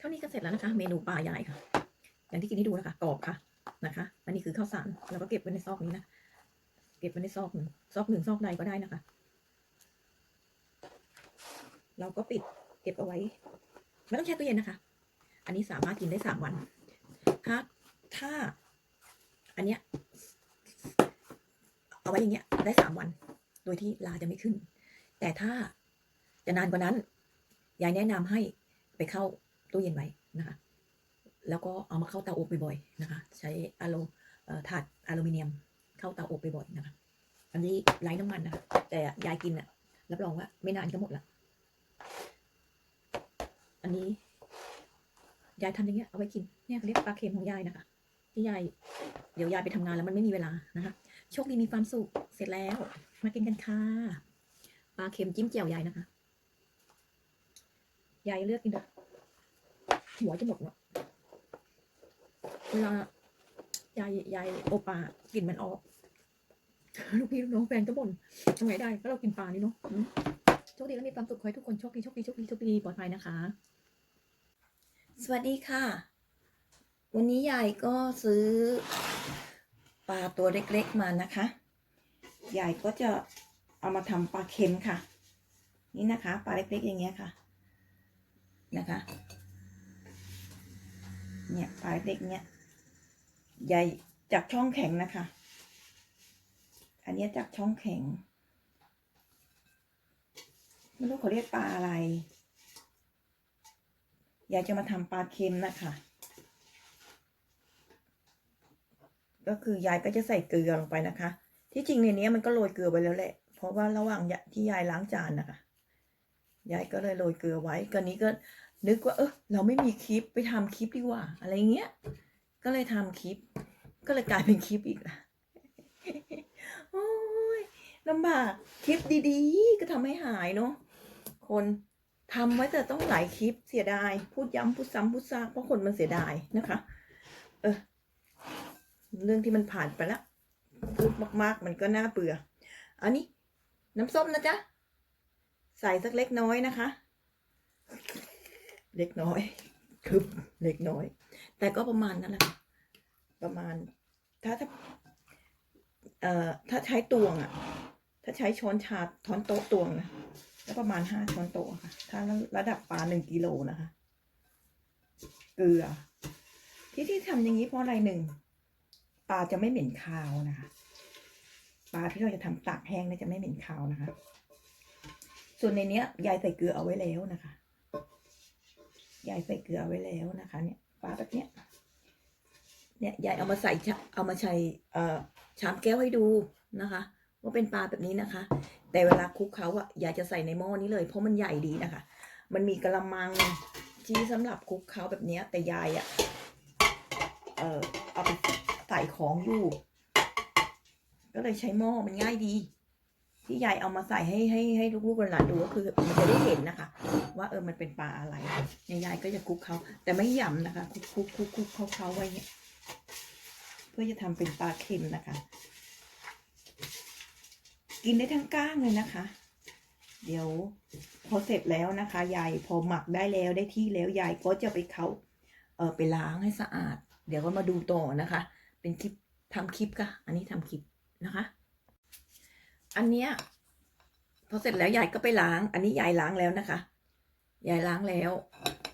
เท่านี้ก็เสร็จแล้วนะคะ เมนูปลาใหญ่ค่ะ อย่างที่กินให้ดูนะคะกรอบค่ะนะคะ อันนี้คือข้าวสารแล้วก็เก็บไว้ในซอกนี้นะเก็บไว้ในซอกหนึ่งซอกหนึ่งซอกใดก็ได้นะคะ เราก็ปิดเก็บเอาไว้ ไม่ต้องแช่ตู้เย็นนะคะ อันนี้สามารถกินได้สามวัน ถ้าถ้า อันเนี้ยเอาไว้อย่างเงี้ยได้สามวัน โดยที่ลาจะไม่ขึ้น แต่ถ้าจะนานกว่านั้นยายแนะนำให้ไปเข้า ตู้เย็นไว้นะคะ แล้วก็เอามาเข้าเตาอบบ่อยๆนะคะ ใช้อะโลถาดอลูมิเนียมเข้าเตาอบบ่อยๆนะคะ อันนี้ไร้น้ำมันนะคะแต่ยายกินอะรับรองว่าไม่นานก็หมดละอันนี้ยายทำอย่างเงี้ยเอาไว้กินเนี่ยเขาเรียกปลาเค็มของยายนะคะที่ยายเดี๋ยวยายไปทำงานแล้วมันไม่มีเวลานะคะโชคดีมีความสุขเสร็จแล้ว มากินกันค่ะปลาเค็มจิ้มเจียวยายนะคะยายเลือกกินแบบ หัวจะหมดเนาะเวลายายยายโอปลากลิ่นมันออก ลูกพี่ลูกน้องแฟนก็บ่นทำไงได้ก็เรากินปลานี่เนาะโชคดีแล้วมีความสุขขอให้ทุกคนโชคดีโชคดีโชคดีโชคดีปลอดภัยนะคะ สวัสดีค่ะ วันนี้ยายก็ซื้อปลาตัวเล็กๆมานะคะยายก็จะเอามาทำปลาเค็มค่ะ นี่นะคะ ปลาเล็กๆอย่างเงี้ยค่ะนะคะ เนี่ยปลาเล็กเนี่ยยายจากช่องแข็งนะคะ อันนี้จากช่องแข็ง ไม่รู้เขาเรียกปลาอะไรยายจะมาทำปลาเค็มนะคะ ก็คือยายก็จะใส่เกลือลงไปนะคะ ที่จริงในนี้มันก็โรยเกลือไว้แล้วแหละ เพราะว่าระหว่างที่ยายล้างจานนะคะ ยายก็เลยโรยเกลือไว้ก็นี้ก็ นึกว่า เออเราไม่มีคลิปไปทำคลิปดีกว่า อะไรเงี้ย ก็เลยทำคลิป ก็เลยกลายเป็นคลิปอีกละโอ้ยลำบากคลิปดีๆ ก็ทำให้หายเนาะคนทำไว้แต่ต้องหลายคลิปเสียดาย พูดย้ำพูดซ้ำพูดซากเพราะคนมันเสียดายนะคะ เออ เรื่องที่มันผ่านไปแล้วพูดมาก ๆ มันก็น่าเบื่อ อันนี้ น้ำส้มนะจ๊ะ ใส่สักเล็กน้อยนะคะ เล็กน้อยคึบเล็กน้อย แต่ก็ประมาณนั้นแหละประมาณ ถ้าถ้าเอ่อถ้าใช้ตวงอะถ้าใช้ช้อนชาช้อนโต๊ะตวงนะก็ประมาณห้าช้อนโต๊ะค่ะ ถ้าระดับปลาหนึ่งกิโลนะคะ เกลือ ที่ที่ทำอย่างนี้เพราะอะไรหนึ่งปลาจะไม่เหม็นคาวนะคะปลาที่เราจะทำตากแห้งเนี่ยจะไม่เหม็นคาวนะคะ ส่วนในเนี้ยยายใส่เกลือเอาไว้แล้วนะคะ ยายใส่เกลือไว้แล้วนะคะ เนี่ยปลาแบบเนี้ย เนี่ยยายเอามาใส่เอามาใส่เอ่อชามแก้วให้ดูนะคะ ว่าเป็นปลาแบบนี้นะคะ แต่เวลาคลุกเขาอะยายจะใส่ในหม้อนี้เลย เพราะมันใหญ่ดีนะคะ มันมีกระมังที่สำหรับคลุกเขาแบบเนี้ย แต่ยายอะเออเอาไปใส่ของอยู่ก็เลยใช้หม้อมันง่ายดี ที่ยายเอามาใส่ให้ให้ให้ลูกๆหลานดูก็คือมันจะได้เห็นนะคะ ว่าเออมันเป็นปลาอะไรยายก็จะคลุกเขาแต่ไม่ยำนะคะคลุกคลุกคลุกคลุกเขาเขาไว้เนี่ยเพื่อจะทำเป็นปลาเค็มนะคะ กินได้ทั้งก้างเลยนะคะ เดี๋ยวพอเสร็จแล้วนะคะยายพอหมักได้แล้วได้ที่แล้วยายก็จะไปเขาเออไปล้างให้สะอาด เดี๋ยวก็มาดูต่อนะคะ เป็นคลิปทำคลิปค่ะ อันนี้ทำคลิปนะคะ อันเนี้ยพอเสร็จแล้วยายก็ไปล้าง อันนี้ยายล้างแล้วนะคะ ยายล้างแล้ว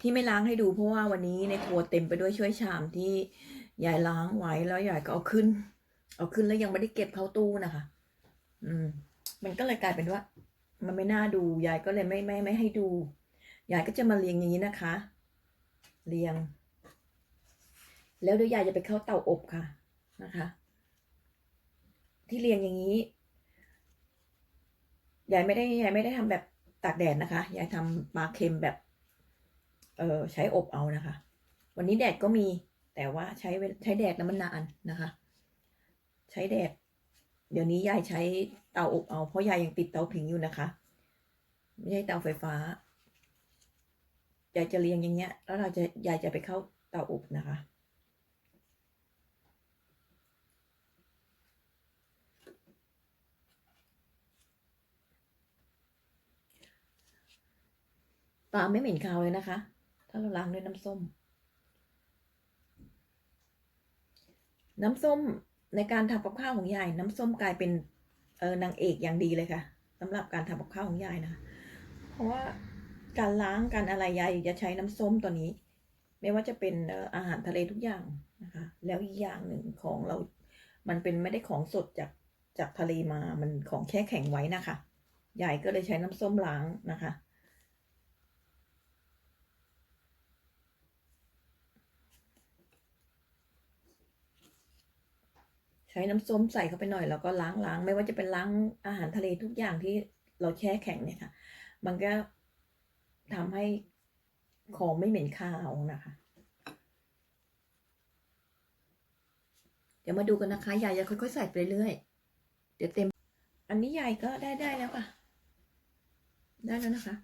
ที่ไม่ล้างให้ดูเพราะว่าวันนี้ในครัวเต็มไปด้วยช่วยชามที่ยายล้างไว้แล้วยายก็เอาขึ้น เอาขึ้นแล้วยังไม่ได้เก็บเข้าตู้นะคะ อืม มันก็เลยกลายเป็นว่า มันไม่น่าดูยายก็เลยไม่ไม่ไม่ให้ดูยายก็จะมาเรียงอย่างนี้นะคะ เรียง แล้วเดี๋ยวยายจะไปเข้าเตาอบค่ะนะคะ ที่เรียงอย่างนี้ยายไม่ได้ยายไม่ได้ทำแบบ ตากแดดนะคะยายทำปลาเค็มแบบเออใช้อบเอานะคะ วันนี้แดดก็มีแต่ว่าใช้ใช้แดดแล้วมันนานนะคะ ใช้แดด เดี๋ยวนี้ยายใช้เตาอบเอา เพราะยายยังติดเตาผิงอยู่นะคะ ไม่ใช่เตาไฟฟ้ายายจะเรียงอย่างเงี้ย แล้วเราจะยายจะไปเข้าเตาอบนะคะ ปลาไม่เหม็นคาวเลยนะคะทแล้วเราล้างด้วยน้ำส้ม น้ำส้มในการทำกับข้าวของยายน้ำส้มกลายเป็นเออนางเอกอย่างดีเลยค่ะสำหรับการทำกับข้าวของยายนะ เพราะว่าการล้างการอะไรยายจะใช้น้ำส้มตัวนี้ ไม่ว่าจะเป็นเอ่ออาหารทะเลทุกอย่างนะคะ แล้วอีกอย่างหนึ่งของเรา มันเป็นไม่ได้ของสดจากจากทะเลมา มันของแช่แข็งไว้นะคะยายก็เลยใช้น้ำส้มล้างนะคะ ช้น้ำส้มใส่เข้าไปหน่อยแล้วก็ล้างล้างไม่ว่าจะเป็นล้างอาหารทะเลทุกอย่างที่เราแช่แข็งเนี่ยค่ะ มันก็ทำให้ของไม่เหม็นคาวนะคะ เดี๋ยวมาดูกันนะคะ ยายจะค่อยๆใส่ไปเรื่อยเดี๋ยวเต็ม อันนี้ยายก็ได้ได้แล้วค่ะ ได้แล้วนะคะ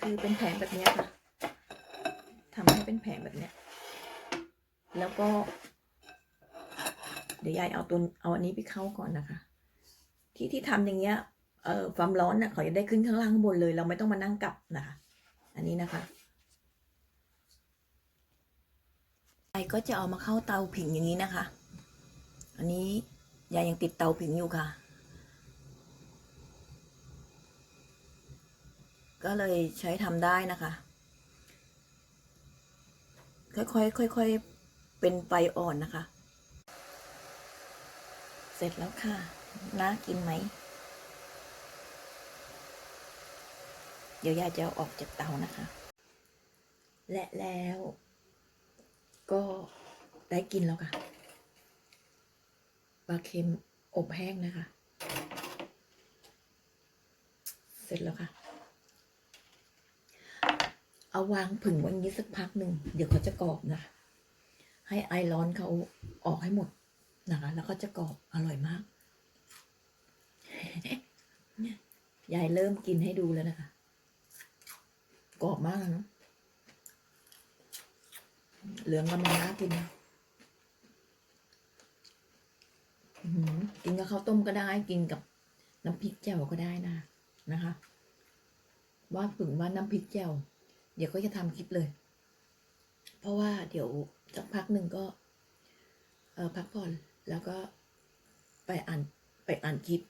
คือเป็นแผงแบบนี้ค่ะทำให้เป็นแผงแบบนี้แล้วก็ ดี๋ยวยายเอาตัวเอาอันนี้ไปเข้าก่อนนะคะ ที่ที่ทำอย่างเงี้ยเอ่อความร้อนน่ะเขาจะได้ขึ้นข้างล่างข้างบนเลย เราไม่ต้องมานั่งกลับนะคะ อันนี้นะคะยายก็จะเอามาเข้าเตาผิงอย่างนี้นะคะ อันนี้ยายยังติดเตาผิงอยู่ค่ะ ก็เลยใช้ทำได้นะคะ ค่อยๆค่อยๆเป็นไฟอ่อนนะคะ เสร็จแล้วค่ะ น่ากินไหม เดี๋ยวยายจะอออกจากเตานะคะ และแล้ว ก็ได้กินแล้วค่ะ ปลาเค็มอบแห้งนะคะ เสร็จแล้วค่ะ เอาวางผึ่งไว้นี้สักพักหนึ่ง เดี๋ยวเขาจะกรอบนะคะให้ไอร้อนเขาออกให้หมด นะคะ แล้วก็จะกรอบอร่อยมาก ยายเริ่มกินให้ดูแล้วนะคะ กรอบมากเลยเนาะเหลืองกำลังน่ากินนะกินกับข้าวต้มก็ได้ กินกับน้ำพริกแจ่วก็ได้นะนะคะ ว่าถึงว่าน้ำพริกแจ่วเดี๋ยวก็จะทำคลิปเลย เพราะว่าเดี๋ยวสักพักหนึ่งก็ เออพักผ่อน แล้วก็ไปอ่านไปอ่านคลิป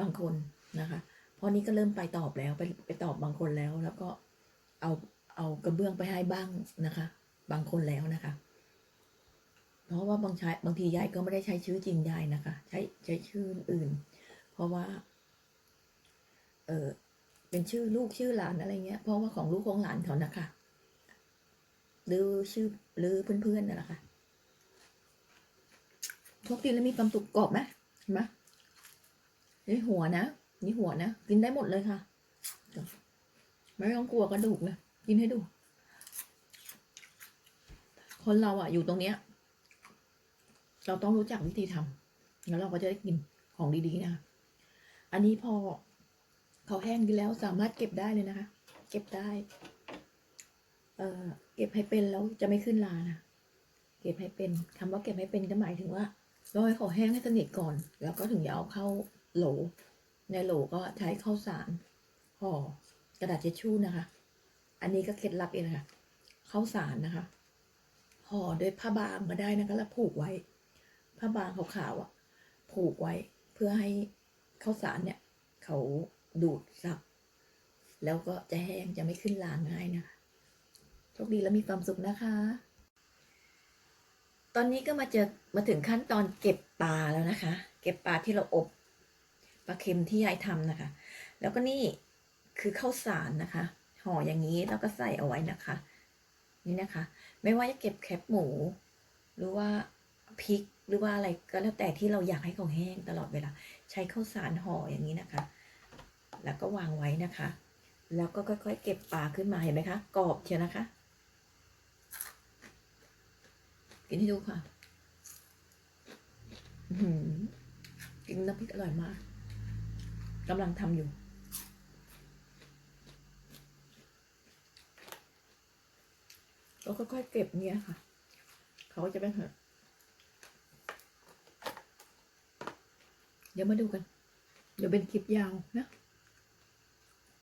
บางคนนะคะ เพราะนี้ก็เริ่มไปตอบแล้วไปไปตอบบางคนแล้ว แล้วก็เอาเอากระเบื้องไปให้บ้างนะคะ บางคนแล้วนะคะ เพราะว่าบางชายบางทียายก็ไม่ได้ใช้ชื่อจริงยายนะคะ ใช้ใช้ชื่ออื่น เพราะว่า เออเป็นชื่อลูกชื่อหลานอะไรเงี้ย เพราะว่าของลูกของหลานเขานะคะหรือชื่อหรือเพื่อนๆนั่นแหละค่ะ พกกินแล้วมีความสุขกรอบไหมเห็นไหมนี่หัวนะ นี่หัวนะ กินได้หมดเลยค่ะ ไม่ต้องกลัวกระดูกเลยกินให้ดู คนเราอะอยู่ตรงเนี้ย เราต้องรู้จักวิธีทำแล้วเราก็จะได้กินของดีๆนะคะอันนี้พอเขาแห้งดีแล้วสามารถเก็บได้เลยนะคะ เก็บได้ เอ่อ เก็บให้เป็นแล้วจะไม่ขึ้นลานะ เก็บให้เป็นคำว่าเก็บให้เป็นก็หมายถึงว่า เราให้เขาแห้งให้สนิทก่อน แล้วก็ถึงจะเอาเข้าโหล ในโหลก็ใช้ข้าวสารห่อกระดาษเช็ดชู่นะคะ อันนี้ก็เคล็ดลับเองนะคะข้าวสารนะคะห่อด้วยผ้าบางก็ได้นะคะแล้วผูกไว้ผ้าบางขาวๆอะ ผูกไว้เพื่อให้ข้าวสารเนี่ยเขาดูดซับแล้วก็จะแห้งจะไม่ขึ้นลาง่ายนะคะโชคดีแล้วมีความสุขนะคะ ตอนนี้ก็มาเจอมาถึงขั้นตอนเก็บปลาแล้วนะคะ เก็บปลาที่เราอบปลาเค็มที่ยายทำนะคะ แล้วก็นี่คือข้าวสารนะคะ ห่ออย่างนี้แล้วก็ใส่เอาไว้นะคะ นี่นะคะ ไม่ว่าจะเก็บแคบหมู หรือว่าพริกหรือว่าอะไรก็แล้วแต่ที่เราอยากให้เขาแห้งตลอดเวลา ใช้ข้าวสารห่ออย่างนี้นะคะ แล้วก็วางไว้นะคะ แล้วก็ค่อยๆ เก็บปลาขึ้นมาเห็นไหมคะกรอบเชียวนะคะ กินให้ดูค่ะกินน้ำพริกอร่อยมากกำลังทำอยู่ก็ค่อยๆเก็บเนี้ยค่ะ เขาก็จะเป็นเหอะเดี๋ยวมาดูกัน เดี๋ยวเป็นคลิปยาวนะ